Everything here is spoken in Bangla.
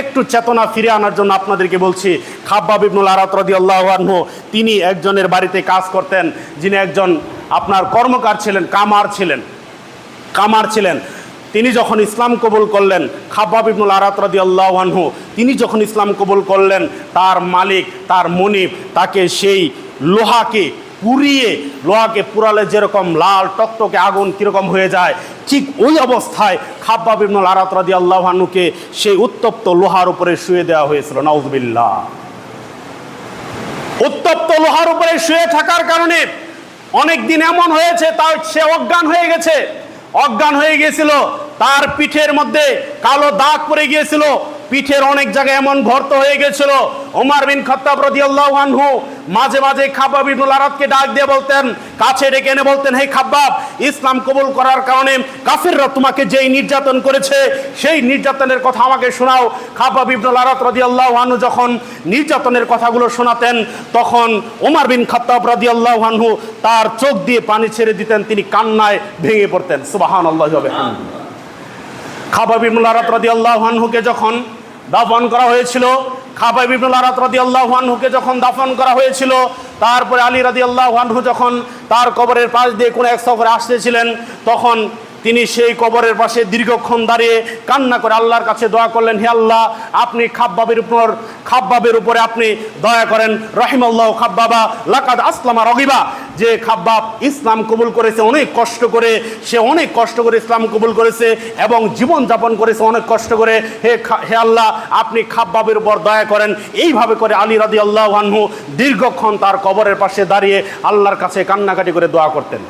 একটু চেতনা ফিরে আনার জন্য আপনাদেরকে বলছি, খাব্বাব ইবনুল আরাত রাদিয়াল্লাহু আনহু, তিনি একজনের বাড়িতে কাজ করতেন, যিনি একজন আপনার কর্মকার ছিলেন, কামার ছিলেন কামার ছিলেন। তিনি যখন ইসলাম কবুল করলেন, খাব্বাব ইবনুল আরাত রাদিয়াল্লাহু আনহু, তিনি যখন ইসলাম কবুল করলেন, তার মালিক, তার মনিব, তাকে সেই লোহাকে পুড়িয়ে লোহাকে পুরালে যেরকম লাল টকটকে আগুন কীরকম হয়ে যায়, ঠিক ওই অবস্থায় খাব্বাব ইবনুল আরাত রাদিয়াল্লাহু আনহুকে সেই উত্তপ্ত লোহার উপরে শুয়ে দেওয়া হয়েছিল, নাউজুবিল্লাহ। উত্তপ্ত লোহার উপরে শুয়ে থাকার কারণে অনেক দিন এমন হয়েছে, তার সে অজ্ঞান হয়ে গেছে। অজ্ঞান হয়ে গিয়েছিল, তার পিঠের মধ্যে কালো দাগ পড়ে গিয়েছিল পিঠের অনেক জায়গায় এমন ভর্ত হয়ে গেছিল। ওমর বিন খত্তাব রাদিয়াল্লাহু আনহু মাঝে মাঝে খাব্বাব ইবনুল আরাদকে ডাক দিয়ে বলতেন, কাছে ডেকে এনে বলতেন, হে খাব্বাব, ইসলাম কবুল করার কারণে কাফিররা তোমাকে যেই নির্যাতন করেছে, সেই নির্যাতনের কথা আমাকে শোনাও। খাব্বাব ইবনুল আরাদ রাদিয়াল্লাহু আনহু যখন নির্যাতনের কথাগুলো শোনাতেন, তখন ওমার বিন খত্তাব রাদিয়াল্লাহু আনহু তার চোখ দিয়ে পানি ছেড়ে দিতেন, তিনি কান্নায় ভেঙে পড়তেন। ওয়া বিহামদিহি খাবাব ইবনুল আরাত রাদিয়াল্লাহু আনহুকে যখন দাফন করা হয়েছিল। খাবাব ইবনুল আরাত রাদিয়াল্লাহু আনহুকে যখন দাফন করা হয়েছিল, তারপরে আলী রাদিয়াল্লাহু আনহু যখন তার কবরের পাশ দিয়ে কোনো এক সফরে আসতেছিলেন, তখন তিনি সেই কবরের পাশে দীর্ঘক্ষণ দাঁড়িয়ে কান্না করে আল্লাহর কাছে দোয়া করলেন, হে আল্লাহ, আপনি খাব্বাবের উপর, খাব্বাবের উপরে আপনি দয়া করেন। রহিমাল্লাহ খাব্বাবা, লাকাদ আসলামা রগিবা। যে খাব্বাব ইসলাম কবুল করেছে, অনেক কষ্ট করে, সে অনেক কষ্ট করে ইসলাম কবুল করেছে এবং জীবন যাপন করেছে অনেক কষ্ট করে। হে হে আল্লাহ, আপনি খাব্বাবের উপর দয়া করেন। এইভাবে করে আলী রাদি আল্লাহ আনহু দীর্ঘক্ষণ তার কবরের পাশে দাঁড়িয়ে আল্লাহর কাছে কান্নাকাটি করে দোয়া করতেন।